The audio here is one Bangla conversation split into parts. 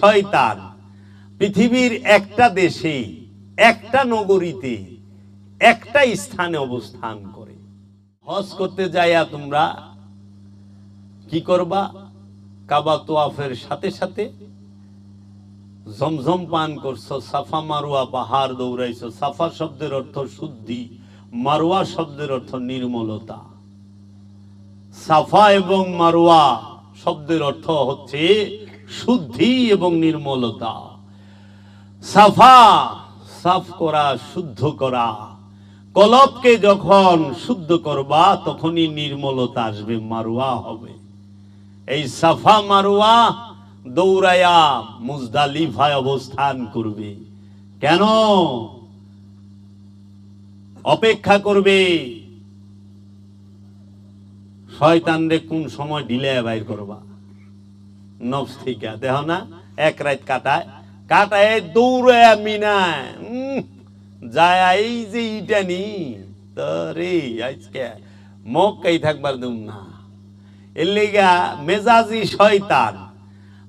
শয়তান। পৃথিবীর একটা দেশে, একটা নগরীতে, একটা স্থানে অবস্থান করে। হজ করতে যাইয়া তোমরা কি করবা? কাবা তোয়াফের সাথে সাথে জমজম পান করছ, সাফা মারুয়া পাহাড় দৌড়াইছো। সাফা শব্দের অর্থ শুদ্ধি, মারোয়া শব্দের অর্থ নির্মলতা। সাফা এবং মারোয়া শব্দের অর্থ হচ্ছে শুদ্ধি এবং নির্মলতা। সাফা, সাফ করা, শুদ্ধ করা। কলবকে যখন শুদ্ধ করবা, তখনই নির্মলতা আসবে, মারোয়া হবে। এই সাফা, মারোয়া দৌড়াইয়া মুজদালিফায় অবস্থান করবে। কেন? অপেক্ষা করবে। শয়তানরে কোন সময় ঢিলে বাইর করবা? দেহ না? এক রাত কাটায়। কাটায় যায় এই যে ইটা নি। আজকে থাকবার দুম না। এর মেজাজি শয়তান।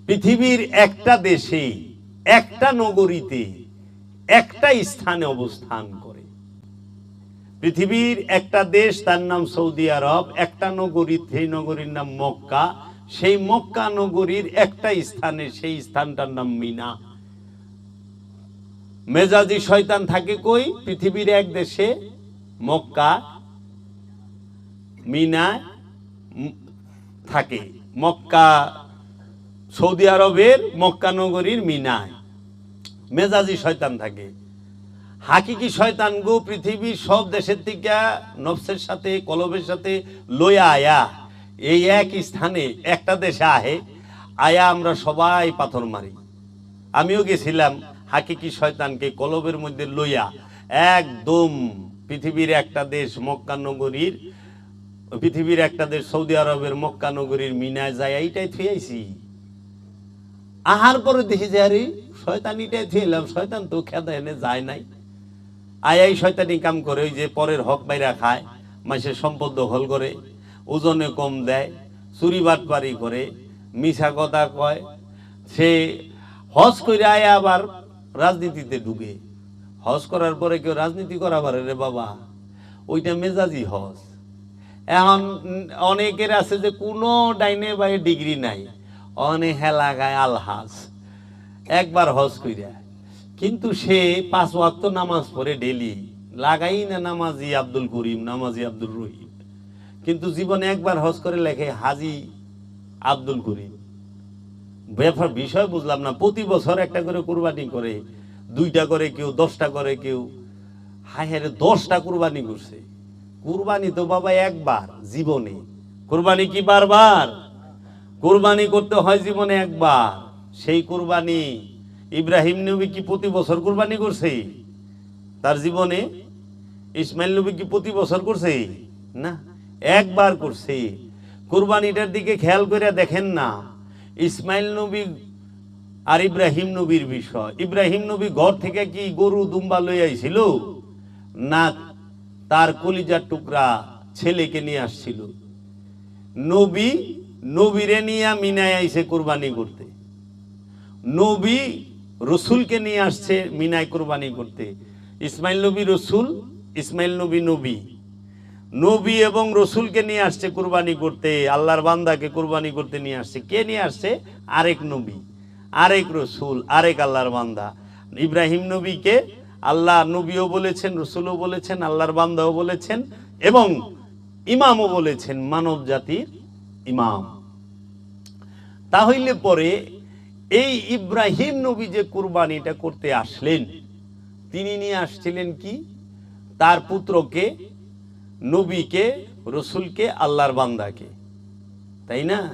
পৃথিবীর একটা দেশে, একটা নগরীতে, একটা স্থানে অবস্থান করে। পৃথিবীর একটা দেশ, তার নাম সৌদি আরব, একটা নগরী সেই নগরীর নাম মক্কা। সেই মক্কা নগরীর একটা স্থানে সেই স্থানটার নাম মিনা। মেজাজি শয়তান থাকে কই? পৃথিবীর এক দেশে, মক্কা, মিনা থাকে। মক্কা, সৌদি আরবের মক্কা নগরীর মিনায়। মেজাজি শয়তান থাকে। হাকিকি শয়তান গো পৃথিবীর সব দেশের থেকে নফসের সাথে, কলবের সাথে লইয়া আয়া। এই এক স্থানে একটা দেশে আহে, আয়া আমরা সবাই পাথর মারি। আমিও গেছিলাম, হাকিকি শয়তানকে কলবের মধ্যে লইয়া একদম পৃথিবীর একটা দেশ মক্কা নগরীর, পৃথিবীর একটা দেশ সৌদি আরবের মক্কা নগরীর মিনায় যায়, এইটাই থুয়াইছি আহার পরে দেখি যে, আরে শয়তানিটাই থুয়েলাম শয়তান তো খেদা এনে যায় নাই। আয়াই শয়তানি কাম করে, ওই যে পরের হক বাইরা খায়, মাসের সম্পদ দখল করে। ওজনে কম দেয়, চুরি বাটপারি করে, মিছা কথা কয়। সে হজ করে আয় আবার রাজনীতিতে ঢুকে। হজ করার পরে কেউ রাজনীতি করা পারে রে বাবা, ওইটা মেজাজি হজ। এখন অনেকের আছে যে কোনো ডাইনে বাই ডিগ্রি নাই অনেক হেলা গায় আলহাজ, একবার হজ কইরা। কিন্তু সে পাঁচ ওয়াক্ত নামাজ পড়ে ডেলি লাগাই না নামাজি আব্দুল করিম, নামাজি আব্দুল রহিম। কিন্তু জীবনে একবার হজ করে লেখে হাজি আব্দুল করিম। ব্যাপার বিষয় বুঝলাম না, প্রতি বছর একটা করে কুরবানি করে, দুইটা করে কেউ, দশটা করে কেউ, হায় হায় দশটা কুরবানি করছে। কুরবানি তো বাবা একবার জীবনে। কুরবানি কি বারবার? কুরবানি করতে হয় জীবনে একবার। সেই কুরবানি ইব্রাহিম নবী কি প্রতি বছর কুরবানি করছে? তার জীবনে ইসমাইল নবী কি প্রতি বছর করছে? না। একবার করছে। কুরবানিটার দিকে খেয়াল করে দেখেন না। ইসমাইল নবী আর ইব্রাহিম নবীর বিষয়। ইব্রাহিম নবী ঘর থেকে কি গরু দুম্বা লই আইছিল? না, তার কলিজার টুকরা ছেলেকে নিয়ে আসছিল। নবী, নবীরে নিয়ে মিনায় আইছে কোরবানি করতে। নবী রসুলকে নিয়ে আসছে মিনায় কোরবানি করতে। ইসমাইল নবী রসুল, ইসমাইল নবী নবী। নবী এবং রসুলকে নিয়ে আসছে কুরবানি করতে, আল্লাহর বান্দাকে কুরবানি করতে নিয়ে আসছে। কে নিয়ে আসছে? আরেক নবী, আরেক রসুল, আরেক আল্লাহর বান্দা। ইব্রাহিম নবীকে আল্লাহ নবীও বলেছেন, রসুলও বলেছেন, আল্লাহর বান্দাও বলেছেন এবং ইমামও বলেছেন, মানব জাতির ইমাম। তাহলে পরে এই ইব্রাহিম নবী যে কুরবানিটা করতে আসলেন, তিনি নিয়ে আসছিলেন কি? তার পুত্রকে নবীকে, রসুলকে, আল্লাহর বান্দাকে। তাই না?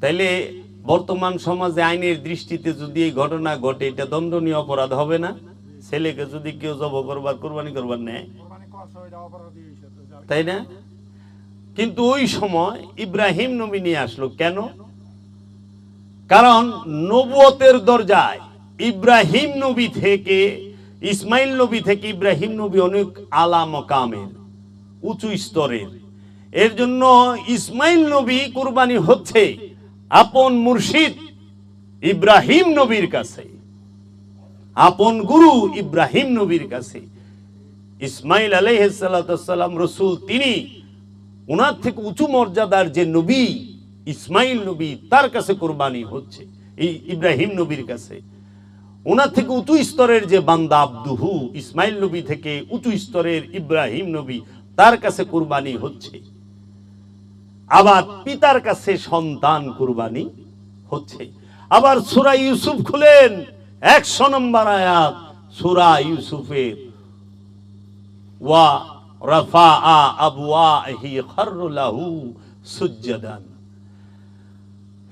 তাইলে বর্তমান সমাজে আইনের দৃষ্টিতে যদি এই ঘটনা ঘটে, এটা দণ্ডনীয় অপরাধ হবে না? ছেলেকে যদি কেউ জব করবার, কোরবানি করবার নেয়। তাই না? কিন্তু ওই সময় ইব্রাহিম নবী নিয়ে আসলো কেন? কারণ নবুয়তের দরজায় ইব্রাহিম নবী থেকে, ইসমাইল নবী থেকে ইব্রাহিম নবী অনেক আলা মকামের উঁচু স্তরের। এর জন্য ইসমাইল নবী কুরবানি হচ্ছে আপন মুর্শিদ ইব্রাহিম নবীর কাছে। আপন গুরু ইব্রাহিম নবীর কাছে। ইসমাইল আলাইসাল্লাম রসুল তিনি ওনার থেকে উঁচু মর্যাদার যে নবী ইসমাইল নবী, তার কাছে কোরবানি হচ্ছে এই ইব্রাহিম নবীর কাছে। ওনার থেকে উঁচু স্তরের যে বান্দা আব্দুহু, ইসমাইল নবী থেকে উঁচু স্তরের ইব্রাহিম নবী তার কাছে কুরবানি হচ্ছে। আবার পিতার কাছে সন্তান কুরবানি হচ্ছে। আবার সুরা ইউসুফ খুলেন, একশো নম্বর আয়াত, সুরা ইউসুফের, ওয়া রাফা আ আবওয়াহি খারলাহু সুজ্জাদান।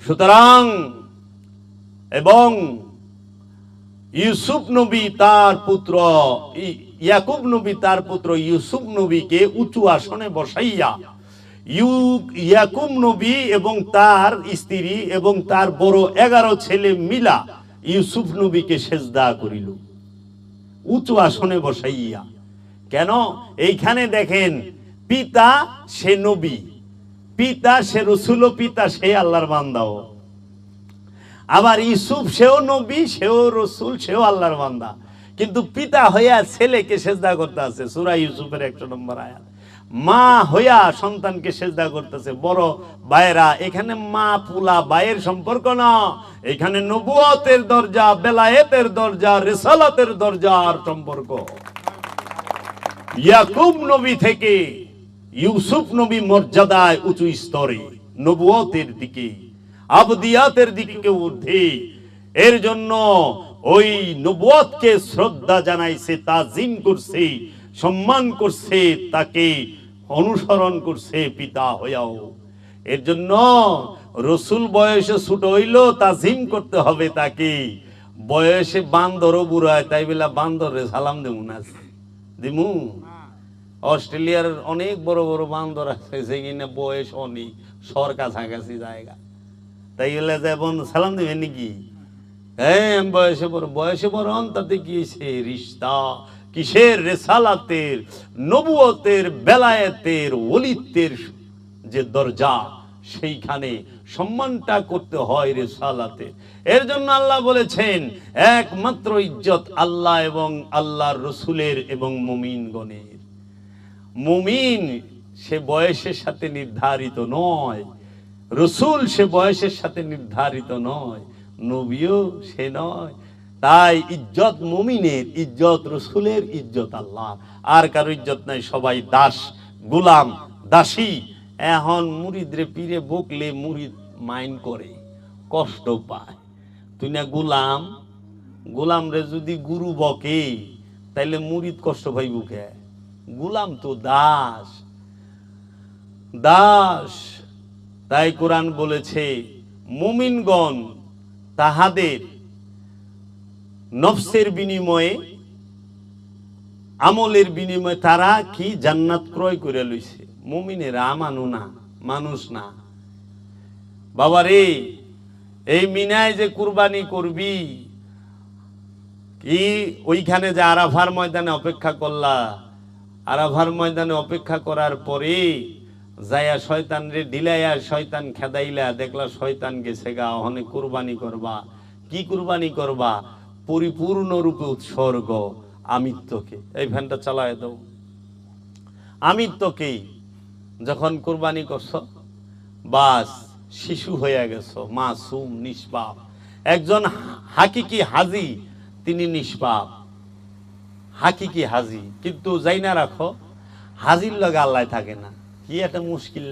সুতরাং, এবং ইউসুফ নবী তার পুত্র ইয়াকুব নবী তার পুত্র ইউসুফ নবীকে উঁচু আসনে বসাইয়া ইয়াকুব নবী এবং তার স্ত্রী এবং তার বড় এগারো ছেলে মিলা ইউসুফ নবীকে সেজদা করিল। উঁচু আসনে বসাইয়া। কেন? এইখানে দেখেন, পিতা সে নবী, পিতা সে রসুল, পিতা সে আল্লাহর বান্দাও আবার ইউসুফ সেও নবী, সেও রসুল, সেও আল্লাহর বান্দা। কিন্তু পিতা হইয়া ছেলেকে সেজদা করতে আছে। সুরা ইউসুফের একটা নম্বর আয়াত। মা হইয়া সন্তানকে সেজদা করতেছে। বড় বায়েরা এখানে মা পুলা বায়ের সম্পর্ক না। এখানে নবুয়তের দরজা, বেলায়েতের দরজা, রেসালাতের দরজার সম্পর্ক। ইয়াকুব নবী থেকে ইউসুফ নবী মর্যাদায় উঁচু স্তরে নবুয়তের দিকে, আবদিয়াতের দিকে ঊর্ধ্বে এর জন্য ওই নবুয়তকে শ্রদ্ধা জানাইছে, তাজিম করছে, সম্মান করছে, তাকে অনুসরণ করছে পিতা হইয়াও। এর জন্য রসুল বয়সে ছোট হইল তাজিম করতে হবে তাকে। বয়সে বান্দরও বুড়ায়, তাই বেলা বান্দরে সালাম দেবো না দিমু? অস্ট্রেলিয়ার অনেক বড় বড় বান্দর আছে সেখানে বয়স অনেক, সর কাছাকাছি জায়গা। তাই গেলে যেমন সালাম দেবেন নাকি? হ্যাঁ বয়সে বড় বয়সে বড় তাতে সে রিস্তা কিসের রেসালাতের, নবুয়তের, বেলায়েতের ওলিত্বের যে দরজা, সেইখানে সম্মানটা করতে হয় রেসালাতে এর জন্য আল্লাহ বলেছেন, একমাত্র ইজ্জত আল্লাহ এবং আল্লাহর রসুলের এবং মুমিনগণের। মুমিন সে বয়সের সাথে নির্ধারিত নয়, রসুল সে বয়সের সাথে নির্ধারিত নয়। নবীও সে নয়। তাই ইজ্জত মুমিনের, ইজ্জত রসুলের, ইজ্জত আল্লাহ আর কারও ইজ্জত নাই, সবাই দাস, গুলাম, দাসী। এখন মুরিদরে পীরে বকলে মুরিদ মাইন করে, কষ্ট পায়। তুই না গুলাম গোলাম রে যদি গুরু বকে, তাইলে মুরিদ কষ্ট পাইব বুকে গুলাম তো দাস দাস। তাই কোরআন বলেছে, মুমিনগণ তাহাদের নফসের বিনিময়ে, আমলের বিনিময়ে তারা কি জান্নাত ক্রয় করে লইছে? মুমিনেরা আমানু না, মানুষ না। বাবা রে এই মিনায় যে কুরবানি করবি, কি ওইখানে যে আরাফার ময়দানে অপেক্ষা করলা? আরাফার ময়দানে অপেক্ষা করার পরে যায়া শয়তান রে ডিলাইয়া শয়তান খেদাইলা, দেখলা শয়তান গেছে গা ওখানে কুরবানি করবা। কি কুরবানি করবা? পরিপূর্ণ রূপে উৎসর্গ আমিত্বকে। এই ফ্যানটা চালায় দাও। আমিত্বকেই যখন কুরবানি করছ, বাস শিশু হয়ে গেছো, মাসুম, নিষ্পাপ। একজন হাকিকি হাজি, তিনি নিষ্পাপ। হাকিকি হাজি। কিন্তু যাই না রাখো, হাজির লগে আল্লাহ থাকে না। কি একটা মুশকিল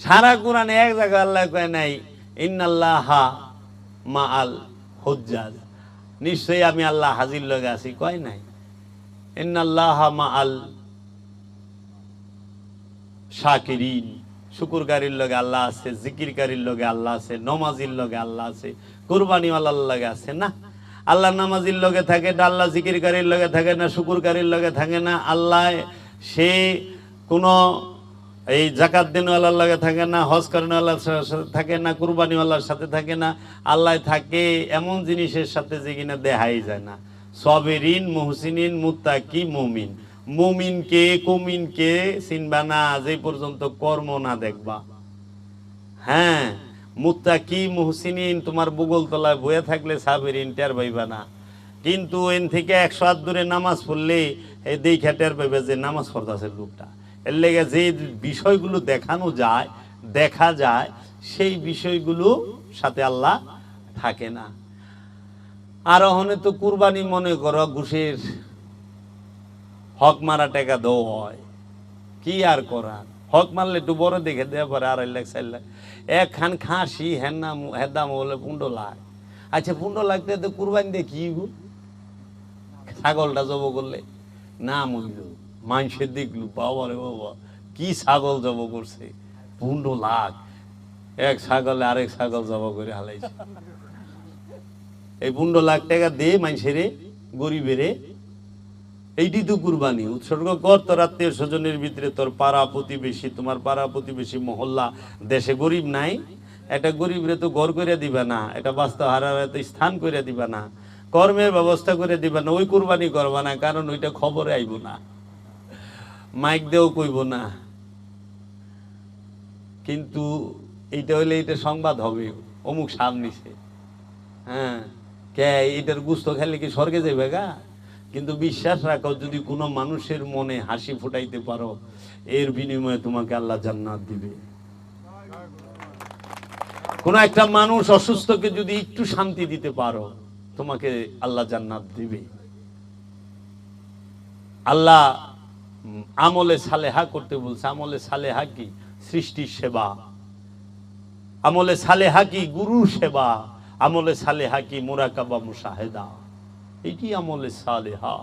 সারা কোরআনে এক জায়গায় আল্লাহ কয় নাই, ইন্নাল্লাহ মা আল হুজ্জাজ। নিশ্চয়ই আমি আল্লাহ হাজির লগে আছি, কয় নাই? ইন্নাল্লাহ মা আল শাকিরিন। শুকুরকারীর লগে আল্লাহ আছে, জিকিরকারীর লগে আল্লাহ আছে, নমাজির লগে আল্লাহ আছে, কুরবানিওয়ালার লগে আছে না? আল্লাহ নামাজির লগে থাকে না জিকিরকারীর লগে থাকে না, শুকুরকারীর লগে থাকে না, আল্লাহ সে কোনো এই জাকাত দিনওয়ালার লগে থাকে না, হজ করেনওয়ালার সাথে থাকে না, কুরবানিওয়ালার সাথে থাকে না, আল্লাহ থাকে, এমন জিনিসের সাথে যে কিনা দেখাই যায় না। সবেরিন, মুহসিনিন, মুত্তাকি, মুমিন। মুমিনকে, কুমিনকে চিনবা না যে পর্যন্ত কর্ম না দেখবা। হ্যাঁ মুত্তাকি, মুহসিনিন তোমার বুগল তলায় বয়ে থাকলে সাবেরিন টের পাইবা না। কিন্তু এন থেকে একশো হাত দূরে নামাজ পড়লে, এই দেখা টের পাইবে যে নামাজ পড়তেছে লোকটা। এর লেগে যে বিষয়গুলো দেখানো যায়, দেখা যায়, সেই বিষয়গুলো সাথে আল্লাহ থাকে না। আর ওখানে তো কুরবানি মনে করো, ঘুষের হক মারা টাকা দেওয়া হয়। কি আর করার? হক মারলে একটু বড় দেখে দেওয়া পরে আড়াই লাখ, চার লাখ। একখান খাসি হ্যাঁ দাম বলে পনেরো লাখ। আচ্ছা লাখ দিয়ে তো কুরবানি দিয়ে কি গো? ছাগলটা জব করলে না মইল মানুষের দেখলু, বাবা রে বাবা, কি ছাগল জব করছে? পনেরো লাখ এক ছাগলে আরেক ছাগল জব করে হালাইছে। এই পনেরো লাখ টাকা দে মানুষের, গরিবেরে। এইটি তো কুরবানি। উৎসর্গ কর তোর আত্মীয় স্বজনের ভিতরে। তোর পাড়া প্রতিবেশী, তোমার পাড়া প্রতিবেশী মহল্লা। দেশে গরিব নাই। এটা গরিবরে তো ঘর করে দিবা না। এটা বাস্তব হারার তো স্থান করে দিবা না। কর্মের ব্যবস্থা করে দিবা না। ওই কুরবানি করবা না। কারণ ওইটা খবরে আইব না। মাইক দেও কইব না। কিন্তু এইটা হইলে এটা সংবাদ হবে। অমুক সাপ নিছে। হ্যাঁ কে এটার গুস্ত খেলে কি স্বর্গে যাবে গা? কিন্তু বিশ্বাস রাখো, যদি কোনো মানুষের মনে হাসি ফুটাইতে পারো, এর বিনিময়ে তোমাকে আল্লাহ জান্নাত দিবে। কোন একটা মানুষ অসুস্থকে যদি একটু শান্তি দিতে পারো, তোমাকে আল্লাহ জান্নাত দিবে। আল্লাহ আমলে সালেহা করতে বলছে। আমলে সালেহা কি? সৃষ্টির সেবা। আমলে সালেহা কি? গুরু সেবা। আমলে সালেহা কি? মোরাকাবা মুসাহেদা এটি আমলে সালেহা।